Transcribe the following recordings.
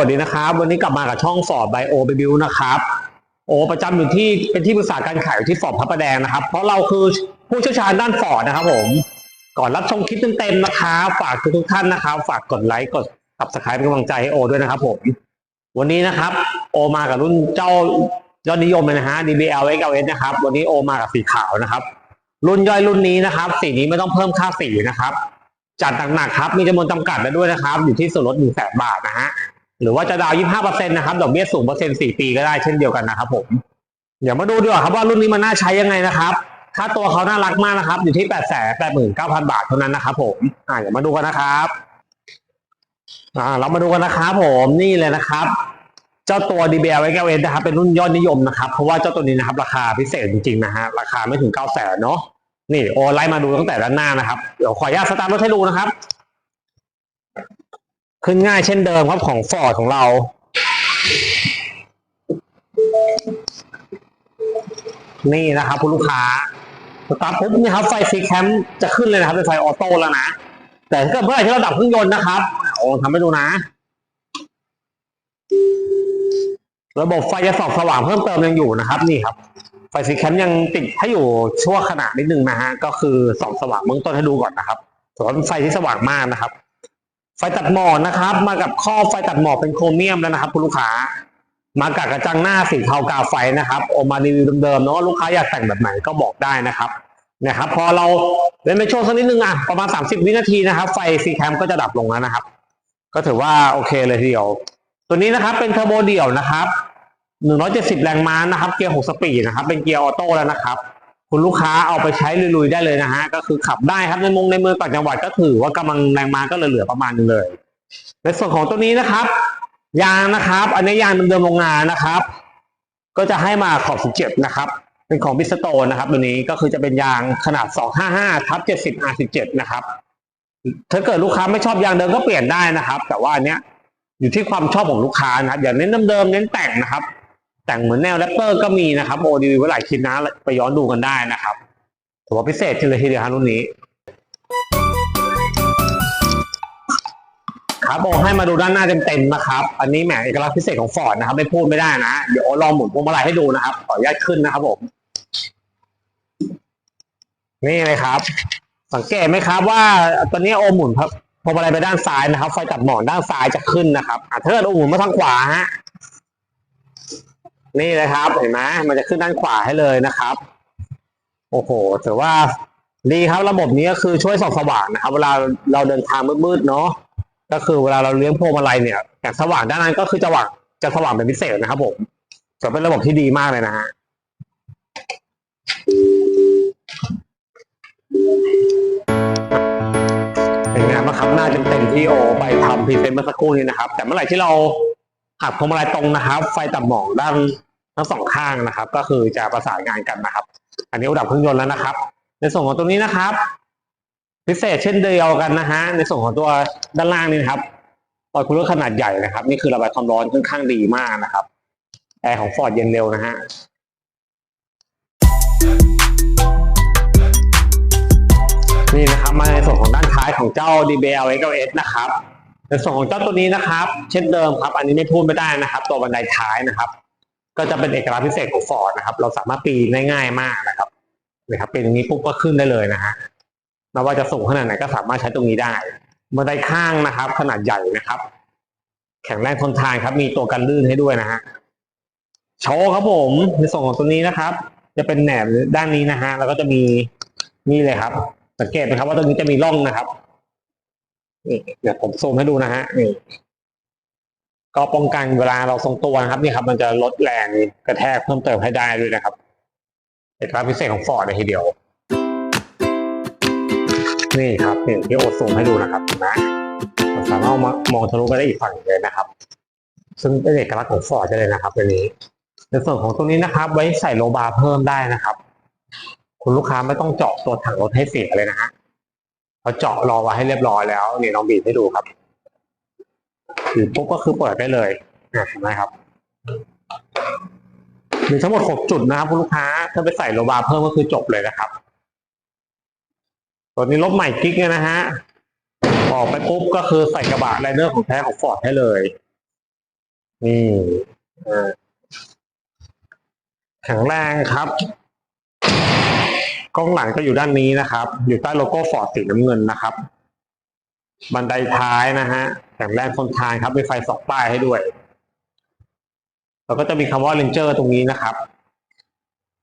วัสดีนะครับ วันนี้กลับมากับช่องฟอร์ดไบโอเบบิวนะครับ โอประจำอยู่ที่เป็นที่ปรึกษาการขายอยู่ที่ฟอร์ดพระประแดงนะครับ เพราะเราคือผู้เชี่ยวชาญด้านฟอร์ดนะครับ ผม ก่อนรับชมคลิปเต็มๆนะครับฝากทุกๆท่านนะครับ ฝากกดไลค์กด subscribe เป็นกำลังใจให้โอด้วยนะครับ ผม วันนี้นะครับ โอมากับรุ่นเจ้ายอดนิยมเลยนะฮะ DBL XLS นะครับ วันนี้โอมากับสีขาวนะครับ รุ่นย่อยรุ่นนี้นะครับ สีนี้ไม่ต้องเพิ่มค่าสีนะครับ จัดหนักๆครับ มีจำนวนจำกัดแล้วด้วยนะครับ อยู่ที่ส่วนลดหนึ่งแสนบาทนะฮะ หรือว่าจะดาวยี่ห้าเปอร์เซ็นต์นะครับดอกเบี้ยสูงเปอร์เซ็นต์สี่ปีก็ได้เช่นเดียวกันนะครับผม เดี๋ยวมาดูดีกว่าครับว่ารุ่นนี้มันน่าใช้ยังไงนะครับค่าตัวเขาน่ารักมากนะครับ อยู่ที่แปดแสนแปดหมื่นเก้าพันบาทเท่านั้นนะครับผมอ่าเดี๋ยวมาดูกันนะครับอ่าเรามาดูกันนะครับผมนี่เลยนะครับ เจ้าตัว DBL XLS นะครับ เป็นรุ่นยอดนิยมนะครับ เพราะว่าเจ้าตัวนี้นะครับ ราคาพิเศษจริงๆนะฮะราคาไม่ถึงเก้าแสนเนาะนี่โอไล่มาดูตั้งแต่ด้านหน้านะครับเดี๋ยวขออนุญาตสตาร์ทรถให้ดูนะครับ ขึ้นง่ายเช่นเดิมครับของฟอร์ดของเรานี่นะครับคุณลูกค้าสตาร์ทปุ๊บนี่ครับไฟซีแคมจะขึ้นเลยนะครับเป็นไฟออโต้แล้วนะ แต่ถ้าเกิดเมื่อไหร่ที่เราดับเครื่องยนต์นะครับโอ้ทำให้ดูนะ ระบบไฟจะส่องสว่างเพิ่มเติมยังอยู่นะครับ นี่ครับ ไฟซีแคมยังติดให้อยู่ชั่วขณะนิดนึงนะฮะก็คือส่องสว่างเบื้องต้นให้ดูก่อนนะครับถือว่าเป็นไฟที่สว่างมากนะครับ ไฟตัดหมอกนะครับ มากับข้อไฟตัดหมอกเป็นโครเมียมแล้วนะครับ คุณลูกค้า มากับกระจังหน้าสีเทากาไฟนะครับโอกมารีวิวเดิมๆเนาะลูกค้าอยากแต่งแบบไหนก็บอกได้นะครับนะครับ พอเราเล่นไปโชว์สักนิดนึงอะประมาณ 30 วินาทีนะครับ ไฟซีแคมก็จะดับลงแล้วนะครับ ก็ถือว่าโอเคเลยทีเดียว ตัวนี้นะครับเป็นเทอร์โบเดี่ยวนะครับ 170 แรงม้านะครับ เกียร์ 6 สปีดนะครับ เป็นเกียร์ออโต้แล้วนะครับ คุณลูกค้าเอาไปใช้ลุยๆได้เลยนะฮะก็คือขับได้ครับในมงในเมืองต่างจังหวัดก็ถือว่ากำลังแรงมาก็เหลือๆประมาณนึงเลย ในส่วนของตัวนี้นะครับ ยางนะครับ อันนี้ยางเดิมๆโรงงานนะครับ ก็จะให้มาขอบ17นะครับ เป็นของบิสโตนนะครับ ตัวนี้ก็คือจะเป็นยางขนาด255ทับ70 R17 นะครับถ้าเกิดลูกค้าไม่ชอบยางเดิมก็เปลี่ยนได้นะครับ แต่ว่าอันเนี้ยอยู่ที่ความชอบของลูกค้านะครับอย่าเน้นเดิมๆเน้นแต่งนะครับ แต่งเหมือนแนวแรปเปอร์ก็มีนะครับโอดีไว้หลายคลิปนะไปย้อนดูกันได้นะครับถือว่าพิเศษเลยทีเดียวครับรุ่นนี้ครับโอให้มาดูด้านหน้าเต็มๆนะครับ อันนี้แหมเอกลักษณ์พิเศษของฟอร์ดนะครับ ไม่พูดไม่ได้นะ เดี๋ยวลองหมุนพวงมาลัยให้ดูนะครับ ขออนุญาตขึ้นนะครับผม นี่เลยครับ สังเกตไหมครับว่า ตอนนี้โอหมุนครับพวงมาลัยไปด้านซ้ายนะครับ ไฟตัดหมอนด้านซ้ายจะขึ้นนะครับอะถ้าเกิดโอหมุนมาทางขวาฮะ นี่เลยครับเห็นไหมมันจะขึ้นด้านขวาให้เลยนะครับ โอ้โหถือว่าดีครับระบบนี้ก็คือช่วยส่องสว่างนะครับ เวลาเราเดินทางมืดๆเนาะก็คือเวลาเราเลี้ยงพวงมาลัยเนี่ยแต่สว่างด้านนั้นก็คือจะว่างจะสว่างเป็นพิเศษนะครับผมจะเป็นระบบที่ดีมากเลยนะฮะเป็นไงบ้างครับหน้าเต็มๆที่โอไปทำพรีเซนต์เมื่อสักครู่นี้นะครับ แต่เมื่อไหร่ที่เรา หักพวงมาลัยตรงนะครับ ไฟตัดหมอกด้านทั้งสองข้างนะครับ ก็คือจะประสานงานกันนะครับ อันนี้ระดับเครื่องยนต์แล้วนะครับ ในส่วนของตัวนี้นะครับ พิเศษเช่นเดียวกันนะฮะในส่วนของตัวด้านล่างนี่นะครับปล่อยคูลเลอร์ขนาดใหญ่นะครับ นี่คือระบายความร้อนค่อนข้างดีมากนะครับแอร์ของฟอร์ดเย็นเร็วนะฮะนี่นะครับมาในส่วนของด้านท้ายของเจ้า DBL XLS นะครับ ในส่วนของเจ้าตัวนี้นะครับ เช่นเดิมครับ อันนี้ไม่พูดไม่ได้นะครับ ตัวบันไดท้ายนะครับ ก็จะเป็นเอกลักษณ์พิเศษของฟอร์ดนะครับ เราสามารถปีนได้ง่ายมากนะครับนะครับเป็นอย่างนี้ปุ๊บก็ขึ้นได้เลยนะฮะไม่ว่าจะสูงขนาดไหนก็สามารถใช้ตรงนี้ได้บันไดข้างนะครับ ขนาดใหญ่นะครับ แข็งแรงทนทานครับ มีตัวกันลื่นให้ด้วยนะฮะโชว์ครับผมในส่วนของตัวนี้นะครับ จะเป็นแหนบด้านนี้นะฮะแล้วก็จะมีนี่เลยครับ สังเกตไหมครับว่าตรงนี้จะมีร่องนะครับ นี่เดี๋ยวผมซูมให้ดูนะฮะนี่ก็ป้องกันเวลาเราทรงตัวนะครับนี่ครับ มันจะลดแรงกระแทกเพิ่มเติมให้ได้ด้วยนะครับเอกลักษณ์พิเศษของฟอร์ดเลยทีเดียว นี่ครับนี่ที่โอซูมให้ดูนะครับนไหมเราสามารถเอามามองทะลุไปได้อีกฝั่งเลยนะครับ ซึ่งเป็นเอกลักษณ์ของฟอร์ดเลยนะครับตัวนี้ ในส่วนของตรงนี้นะครับ ไว้ใส่โลบาร์เพิ่มได้นะครับ คุณลูกค้าไม่ต้องเจาะตัวถังรถให้เสียเลยนะฮะ เขาเจาะรอไว้ให้เรียบร้อยแล้วนี่ลองบีบให้ดูครับถือปุ๊บก็คือเปิดได้เลยเห็นไหมครับมีทั้งหมดหกจุดนะครับคุณลูกค้า ถ้าไปใส่โลบาร์เพิ่มก็คือจบเลยนะครับ ตัวนี้รถใหม่กิ๊กเนี่ยนะฮะออกไปปุ๊บก็คือใส่กระบะไรเดอร์ของแท้ของฟอร์ดให้เลย นี่แข็งแรงครับ กล้องหลังก็อยู่ด้านนี้นะครับ อยู่ใต้โลโก้ฟอร์ดสีน้ำเงินนะครับ บันไดท้ายนะฮะแข็งแรงทนทานครับมีไฟสองป้ายให้ด้วยแล้วก็จะมีคำว่าเรนเจอร์ตรงนี้นะครับ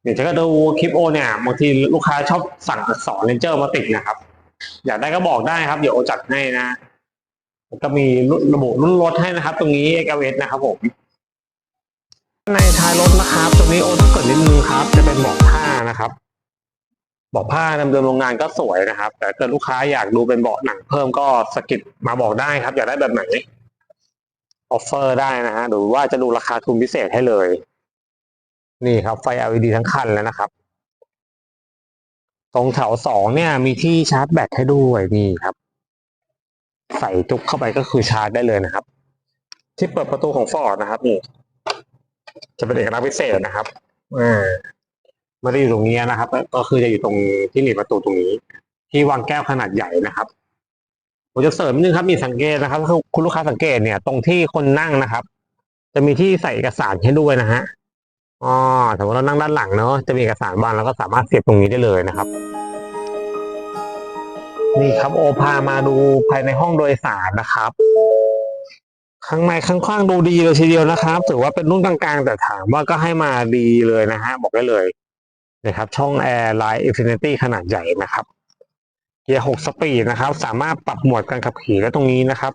เดี๋ยวจะก็ดูคลิปโอเนี่ยบางทีลูกค้าชอบสั่งอักษรเรนเจอร์มาติดนะครับ อยากได้ก็บอกได้ครับเดี๋ยวโอจัดให้นะแล้วก็มีระบุรุ่นรถให้นะครับ ตรงนี้ x l s นะครับผมในท้ายรถนะครับ ตรงนี้โอต้องกดนิดนึงครับ จะเป็นบาะผ้านะครับ เบาะผ้าเดิมโรงงานก็สวยนะครับ แต่ถ้าลูกค้าอยากดูเป็นเบาะหนังเพิ่มก็สกิดมาบอกได้ครับ อยากได้แบบไหนออฟเฟอร์ได้นะฮะหรือว่าจะดูราคาทุนพิเศษให้เลย นี่ครับไฟ LED ทั้งคันแล้วนะครับ ตรงแถวสองเนี่ย มีที่ชาร์จแบตให้ด้วยนี่ครับ ใส่จุกเข้าไปก็คือชาร์จได้เลยนะครับ ที่เปิดประตูของฟอร์ดนะครับนี่จะเป็นเอกลักษณ์พิเศษนะครับอ่า ไม่ได้อยู่ตรงนี้นะครับ ก็คือจะอยู่ตรงที่หนีบประตูตรงนี้ ที่วางแก้วขนาดใหญ่นะครับผมจะเสริมนิดนึงครับมีสังเกตนะครับคือคุณลูกค้าสังเกตเนี่ย ตรงที่คนนั่งนะครับ จะมีที่ใส่เอกสารให้ด้วยนะฮะอ๋อสมมติเรานั่งด้านหลังเนาะจะมีเอกสารบ้างแล้วก็สามารถเสียบตรงนี้ได้เลยนะครับนี่ครับโอพามาดูภายในห้องโดยสารนะครับ ข้างในข้างข้างๆดูดีเลยทีเดียวนะครับ ถือว่าเป็นรุ่นกลางๆ แต่ถามว่าก็ให้มาดีเลยนะฮะบอกได้เลย นะครับช่องแอร์ไลน์อินฟินิตี้ขนาดใหญ่นะครับเกียร์หกสปีดนะครับ สามารถปรับโหมดการขับขี่ได้ตรงนี้นะครับ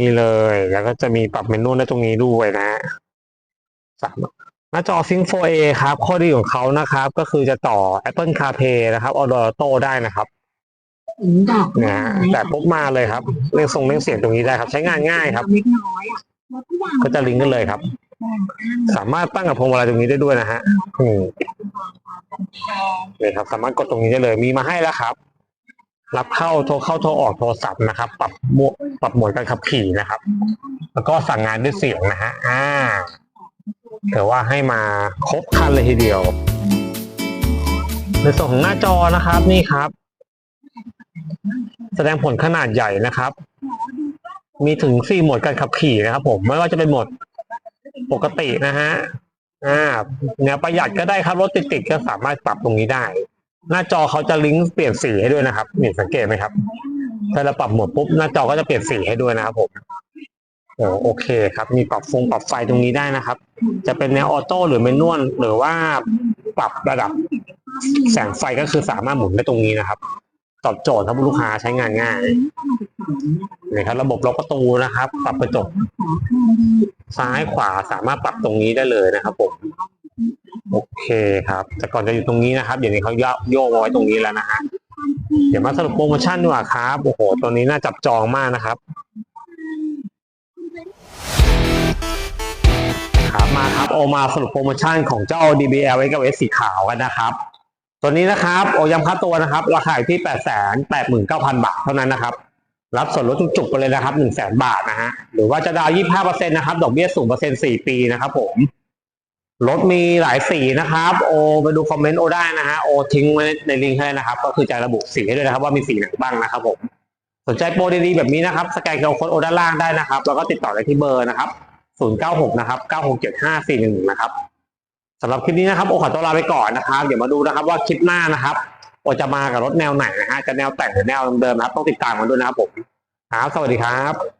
นี่เลยแล้วก็จะมีปรับเมนูได้ตรงนี้ด้วยนะฮะสามารถหน้าจอ Sync 4A ครับ ข้อดีของเขานะครับ ก็คือจะต่อ Apple CarPlay นะครับ Auto Auto ได้นะครับดอกนะฮะแต่ปุ๊บมาเลยครับเร่งทรงเร่งเสียงตรงนี้ได้ครับ ใช้งานง่ายครับเล็กน้อยอะแล้วก็วางก็จะลิงก์กันเลยครับ สามารถตั้งกับพวงมาลัยตรงนี้ได้ด้วยนะฮะอืมแทน เลยครับ สามารถกดตรงนี้ได้เลย มีมาให้แล้วครับ รับเข้าโทรเข้าโทรออกโทรศัพท์นะครับ ปรับหมดปรับหมดการขับขี่นะครับ แล้วก็สั่งงานด้วยเสียงนะฮะอ่าแต่ว่าให้มาครบคันเลยทีเดียว ในส่วนของหน้าจอนะครับนี่ครับ แสดงผลขนาดใหญ่นะครับ มีถึงสี่โหมดการขับขี่นะครับ ผมไม่ว่าจะเป็นโหมดปกตินะฮะ อ่าแนวประหยัดก็ได้ครับรถติดๆก็สามารถปรับตรงนี้ได้ หน้าจอเขาจะลิงก์เปลี่ยนสีให้ด้วยนะครับนี่สังเกตไหมครับ ถ้าเราปรับหมดปุ๊บหน้าจอก็จะเปลี่ยนสีให้ด้วยนะครับผมโอโอเคครับ มีปรับฟงปรับไฟตรงนี้ได้นะครับ จะเป็นแนวออโต้หรือเมนนวลหรือว่าปรับระดับแสงไฟก็คือสามารถหมุนได้ตรงนี้นะครับ ตอบโจทย์ครับลูกค้าใช้งานง่ายนี่ครับระบบล็อกประตูนะครับ ปรับกระจกซ้ายขวาสามารถปรับตรงนี้ได้เลยนะครับผมโอเคครับ แต่ก่อนจะอยู่ตรงนี้นะครับเดี๋ยวนี้เขาโยกไว้ตรงนี้แล้วนะฮะเดี๋ยวมาสรุปโปรโมชั่นดีกว่าครับโอ้โหตัวนี้น่าจับจองมากนะครับครับมาครับโอมาสรุปโปรโมชั่นของเจ้า DBL X กับ S สีขาวกันนะครับ ตัวนี้นะครับโอย้ำค่าตัวนะครับ ราคาอยู่ที่8 8 9 0 0 0บาทเท่านั้นนะครับ รับส่วนลดจุกๆไปเลยนะครับ1 0 0 0 0 0บาทนะฮะหรือว่าจะดาวน์25%นนะครับ ดอกเบี้ย0% 4ปีนะครับ ผมรถมีหลายสีนะครับ โอไปดูคอมเมนต์โอได้นะฮะโอทิ้งไว้ในลิงก์ให้นะครับ ก็คือจะระบุสีให้ด้วยนะครับ ว่ามีสีไหนบ้างนะครับ ผม สนใจโปรดีๆแบบนี้นะครับสแกนเคอร์โค้ดโอด้านล่างได้นะครับ แล้วก็ติดต่อได้ที่เบอร์นะครับ 096 นะครับ 9675411นะครับ สำหรับคลิปนี้นะครับโอขอตัวลาไปก่อนนะครับเดี๋ยวมาดูนะครับว่าคลิปหน้านะครับโอจะมากับรถแนวไหนนะฮะจะแนวแต่งหรือแนวเดิมนะครับ ต้องติดตามกันด้วยนะครับผมครับสวัสดีครับ